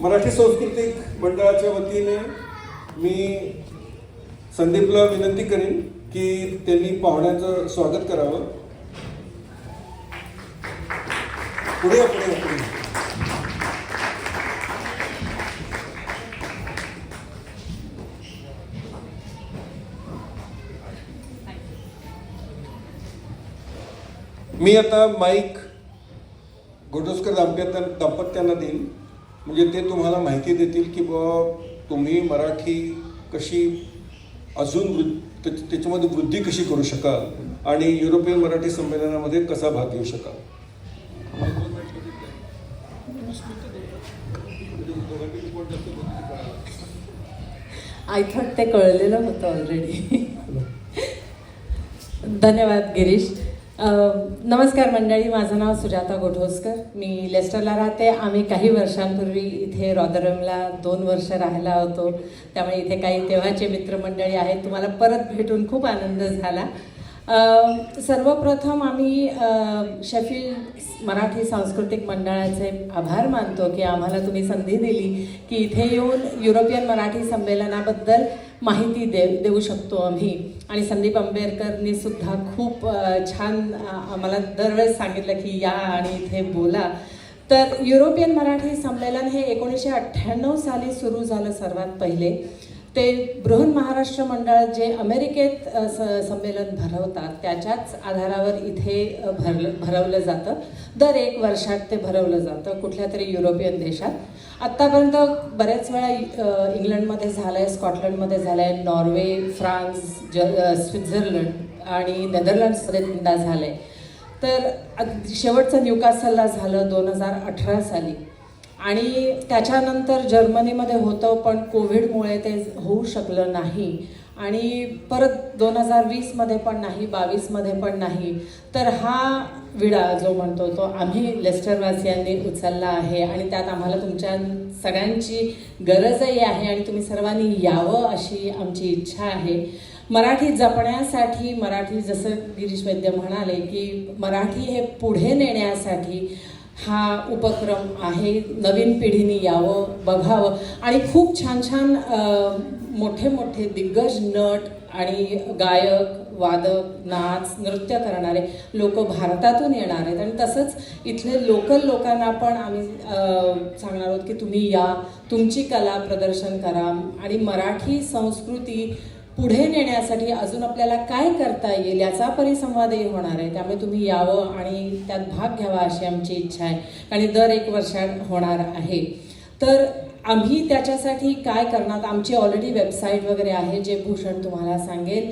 मराठी सांस्कृतिक मंडळाच्या वतीने मी संदीपला विनंती करेन की त्यांनी पाहुण्याचं स्वागत करावं. पुढे पुढे पुढे मी आता माईक गोटोस्कर दाम्पत्या दाम्पत्यांना देईन. म्हणजे ते तुम्हाला माहिती देतील की बाबा तुम्ही मराठी कशी अजून वृ त्याच्यामध्ये वृद्धी कशी करू शकाल आणि युरोपियन मराठी संमेलनामध्ये कसा भाग घेऊ शकाल? आय थॉट ते कळलेलं होतं ऑलरेडी धन्यवाद गिरीश. नमस्कार मंडळी माझं नाव सुजाता गोठोसकर. मी लेस्टरला राहते. आम्ही काही वर्षांपूर्वी इथे रॉदरमला दोन वर्ष राहायला होतो. त्यामुळे इथे काही तेव्हाचे मित्रमंडळी आहेत. तुम्हाला परत भेटून खूप आनंद झाला. सर्वप्रथम आम्ही शफील मराठी सांस्कृतिक मंडळाचे आभार मानतो की आम्हाला तुम्ही संधी दिली की इथे येऊन युरोपियन मराठी संमेलनाबद्दल माहिती दे देऊ शकतो आम्ही. आणि संदीप आंबेडकरनी सुद्धा खूप छान आम्हाला दरवेळेस सांगितलं की या आणि इथे बोला. तर युरोपियन मराठी संमेलन हे एकोणीसशे अठ्ठ्याण्णव साली सुरू झालं सर्वात पहिले. ते बृहन महाराष्ट्र मंडळ जे अमेरिकेत स- संमेलन भरवतात त्याच्याच आधारावर इथे भरलं भरवलं जातं. दर एक वर्षात ते भरवलं जातं कुठल्या तरी युरोपियन देशात. आत्तापर्यंत बऱ्याच वेळा इंग्लंडमध्ये झालं आहे स्कॉटलंडमध्ये झालं आहे नॉर्वे फ्रान्स ज स्वित्झर्लंड आणि नेदरलँड्समध्ये तीनदा झालं आहे तर शेवटचं न्यूकासलला झालं दोन हजार अठरा साली. आणि त्याच्यानंतर जर्मनीमध्ये होतं पण कोविडमुळे ते होऊ शकलं नाही. आणि परत दोन हजार वीसमध्ये पण नाही बावीसमध्ये पण नाही. तर हा विडा जो म्हणतो तो आम्ही लेस्टरवासियांनी उचलला आहे आणि त्यात आम्हाला तुमच्या सगळ्यांची गरजही आहे आणि तुम्ही सर्वांनी यावं अशी आमची इच्छा आहे. मराठी जपण्यासाठी मराठी जसं गिरीश वैद्य म्हणाले की मराठी हे पुढे नेण्यासाठी हा उपक्रम आहे. नवीन पिढीने यावं बघावं. आणि खूप छान छान मोठे मोठे दिग्गज नट आणि गायक वादक नाच नृत्य करणारे लोक भारतातून येणार आहेत. आणि तसंच इथले लोकल लोकांना पण आम्ही सांगणार आहोत की तुम्ही या. तुमची कला प्रदर्शन करा. आणि मराठी संस्कृती पुढे नेण्यासाठी अजून आपल्याला काय करता येईल याचा परिसंवादही होणार आहे. त्यामुळे तुम्ही यावं आणि त्यात भाग घ्यावा अशी आमची इच्छा आहे. आणि दर एक वर्षात होणार आहे. तर आम्ही त्याच्यासाठी काय करणार? आमची ऑलरेडी वेबसाईट वगैरे आहे जे भूषण तुम्हाला सांगेल.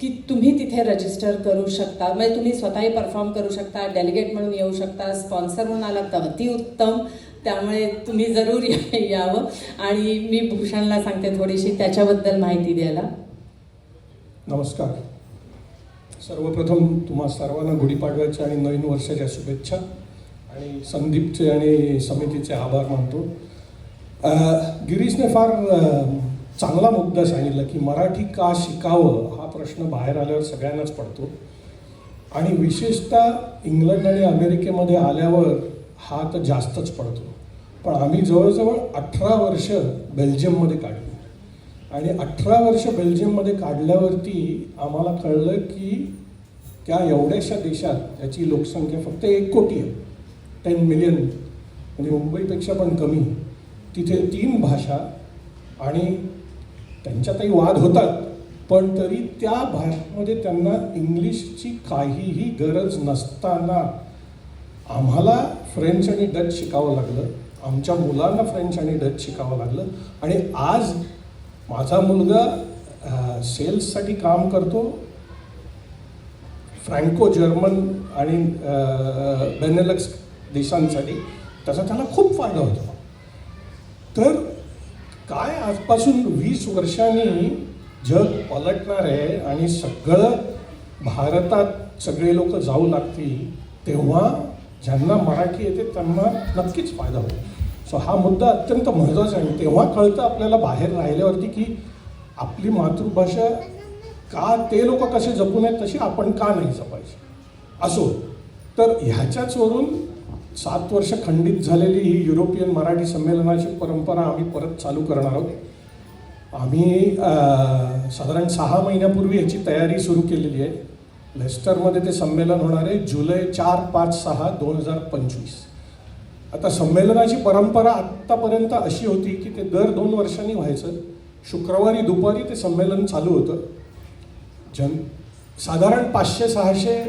की तुम्ही तिथे रजिस्टर करू शकता. म्हणजे तुम्ही स्वतःही परफॉर्म करू शकता डेलिगेट म्हणून येऊ शकता स्पॉन्सर म्हणून आला तर अतिउत्तम. त्यामुळे तुम्ही जरूर यावं. आणि मी भूषणला सांगते थोडीशी त्याच्याबद्दल माहिती द्यायला. नमस्कार. सर्वप्रथम तुम्हा सर्वांना गुढीपाडव्याच्या आणि नवीन वर्षाच्या शुभेच्छा आणि संदीपचे आणि समितीचे आभार मानतो. गिरीशने फार चांगला मुद्दा सांगितला की मराठी का शिकावं हा प्रश्न बाहेर आल्यावर सगळ्यांनाच पडतो. आणि विशेषतः इंग्लंड आणि अमेरिकेमध्ये आल्यावर हा तर जास्तच पडतो. पण आम्ही जवळजवळ अठरा वर्ष बेल्जियममध्ये काढली. आणि अठरा वर्ष बेल्जियममध्ये काढल्यावरती आम्हाला कळलं की त्या एवढ्याशा देशात याची लोकसंख्या फक्त एक कोटी आहे. टेन मिलियन म्हणजे मुंबईपेक्षा पण कमी. तिथे तीन भाषा आणि त्यांच्यातही वाद होतात. पण तरी त्या भाषेमध्ये त्यांना इंग्लिशची काहीही गरज नसताना आम्हाला फ्रेंच आणि डच शिकावं लागलं. आमच्या मुलांना फ्रेंच आणि डच शिकावं लागलं. आणि आज माझा मुलगा सेल्ससाठी काम करतो. फ्रँको जर्मन आणि बेनेलक्स देशांसाठी. त्याचा त्याला खूप फायदा होतो. तर काय आजपासून वीस वर्षांनी जग पलटणार आहे आणि सगळं भारतात सगळे लोक जाऊ लागतील तेव्हा ज्यांना मराठी येते त्यांना नक्कीच फायदा होईल. सो हा मुद्दा अत्यंत महत्त्वाचा आहे. आणि तेव्हा कळतं आपल्याला बाहेर राहिल्यावरती की आपली मातृभाषा का ते लोक कसे जपून आहेत तशी आपण का नाही जपायची? असो तर ह्याच्याच वरून सात वर्ष खंडित झालेली ही युरोपियन मराठी संमेलनाची परंपरा आम्ही परत चालू करणार आहोत. आम्ही साधारण सहा महिन्यापूर्वी याची तयारी सुरू केलेली आहे. लेस्टरमध्ये ते संमेलन होणार आहे जुलै चार पाच सहा दोन हजार पंचवीस. आता संमेलनाची परंपरा आत्तापर्यंत अशी होती की ते दर दोन वर्षांनी व्हायचं. शुक्रवारी दुपारी ते संमेलन चालू होतं. जन साधारण पाचशे सहाशे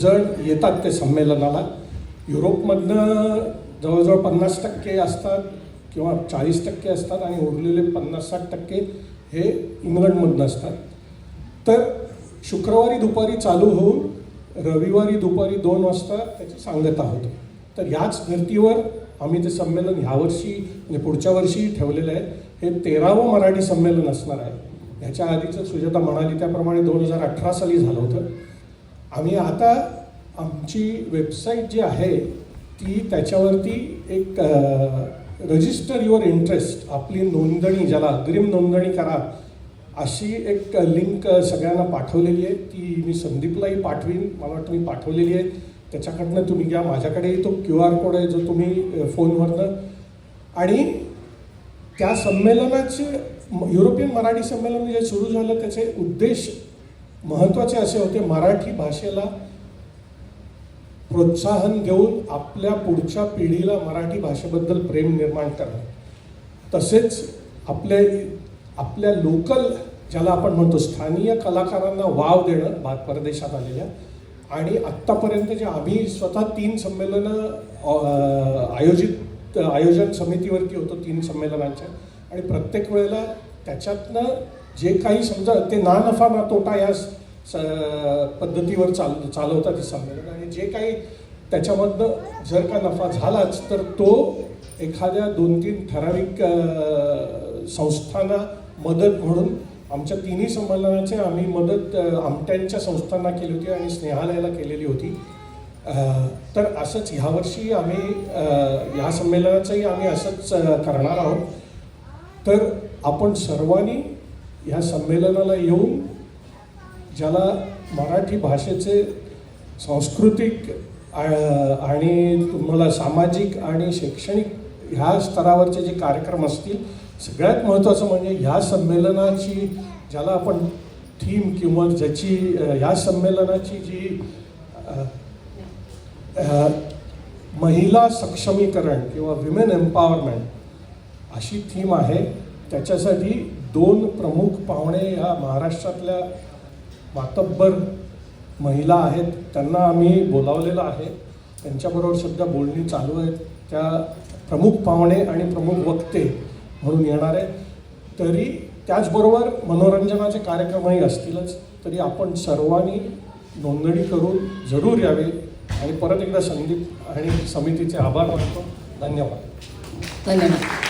जण येतात ते संमेलनाला. युरोपमधनं जवळजवळ पन्नास टक्के असतात किंवा चाळीस टक्के असतात आणि उरलेले पन्नास साठ टक्के हे इंग्लंडमधनं असतात. तर शुक्रवारी दुपारी चालू होऊन रविवारी दुपारी दोन वाजता त्याची सांगता होते तर याच धर्तीवर आम्ही ते संमेलन ह्यावर्षी म्हणजे पुढच्या वर्षी ठेवलेलं आहे. हे तेरावं मराठी संमेलन असणार आहे. ह्याच्या आधीचं सुजाता म्हणाली त्याप्रमाणे दोन हजार अठरा साली झालं होतं. आम्ही आता आमची वेबसाईट जी आहे ती त्याच्यावरती एक रजिस्टर युअर इंटरेस्ट आपली नोंदणी ज्याला अग्रिम नोंदणी करा अशी एक लिंक सगळ्यांना पाठवलेली आहे. ती मी संदीपलाही पाठवीन. मला वाटतं मी पाठवलेली आहे. त्याच्याकडनं तुम्ही घ्या माझ्याकडेही तो क्यू आर कोड आहे जो तुम्ही फोनवरनं. आणि त्या संमेलनाचे युरोपियन मराठी संमेलन जे सुरू झालं त्याचे उद्देश महत्त्वाचे असे होते. मराठी भाषेला प्रोत्साहन देऊन आपल्या पुढच्या पिढीला मराठी भाषेबद्दल प्रेम निर्माण करणं. तसेच आपल्या आपल्या लोकल ज्याला आपण म्हणतो स्थानीय कलाकारांना वाव देणं भाग परदेशात आलेल्या. आणि आत्तापर्यंत जे आम्ही स्वतः तीन संमेलनं आयोजित आयोजन समितीवरती होतो तीन संमेलनांच्या. आणि प्रत्येक वेळेला त्याच्यातनं जे काही समजा ते ना नफा ना तोटा या स पद्धतीवर चाल चालवतात हे संमेलन. आणि जे काही त्याच्यामधनं जर का नफा झालाच तर तो एखाद्या दोन तीन ठराविक संस्थांना मदत म्हणून आमच्या तिन्ही संमेलनाचे आम्ही मदत आमट्यांच्या संस्थांना केली होती आणि स्नेहालयाला केलेली होती. तर असंच ह्यावर्षी आम्ही या ह्या संमेलनाचंही आम्ही असंच करणार आहोत. तर आपण सर्वांनी ह्या संमेलनाला येऊन ज्याला मराठी भाषेचे सांस्कृतिक आणि तुम्हाला सामाजिक आणि शैक्षणिक ह्या स्तरावरचे जे कार्यक्रम असतील सगळ्यात महत्त्वाचं म्हणजे ह्या संमेलनाची ज्याला आपण थीम किंवा ज्याची ह्या संमेलनाची जी महिला सक्षमीकरण किंवा विमेन एम्पॉवरमेंट अशी थीम आहे. त्याच्यासाठी दोन प्रमुख पाहुणे ह्या महाराष्ट्रातल्या मातब्बर महिला आहेत. त्यांना आम्ही बोलावलेलं आहे. त्यांच्याबरोबर सध्या बोलणी चालू आहेत. त्या प्रमुख पाहुणे आणि प्रमुख वक्ते म्हणून येणार आहेत. तरी त्याचबरोबर मनोरंजनाचे कार्यक्रमही असतीलच. तरी आपण सर्वांनी नोंदणी करून जरूर यावे. आणि परत एकदा संदीप आणि समितीचे आभार मानतो. धन्यवाद. धन्यवाद.